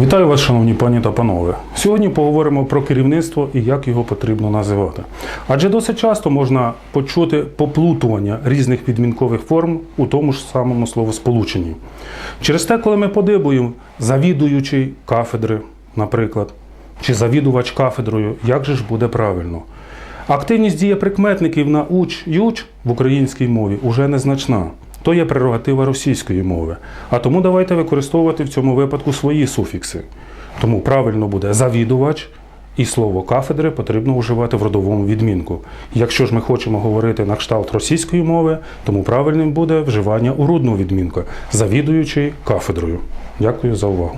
Вітаю вас, шановні пані та панове. Сьогодні поговоримо про керівництво і як його потрібно називати. Адже досить часто можна почути поплутування різних відмінкових форм у тому ж самому словосполученні. Через те, коли ми подибуємо завідуючий кафедри, наприклад, чи завідувач кафедрою, як же ж буде правильно? Активність дієприкметників на уч юч в українській мові уже незначна. То є прерогатива російської мови. А тому давайте використовувати в цьому випадку свої суфікси. Тому правильно буде завідувач і слово кафедри потрібно вживати в родовому відмінку. Якщо ж ми хочемо говорити на кшталт російської мови, тому правильним буде вживання у урудного відмінку, завідуючи кафедрою. Дякую за увагу.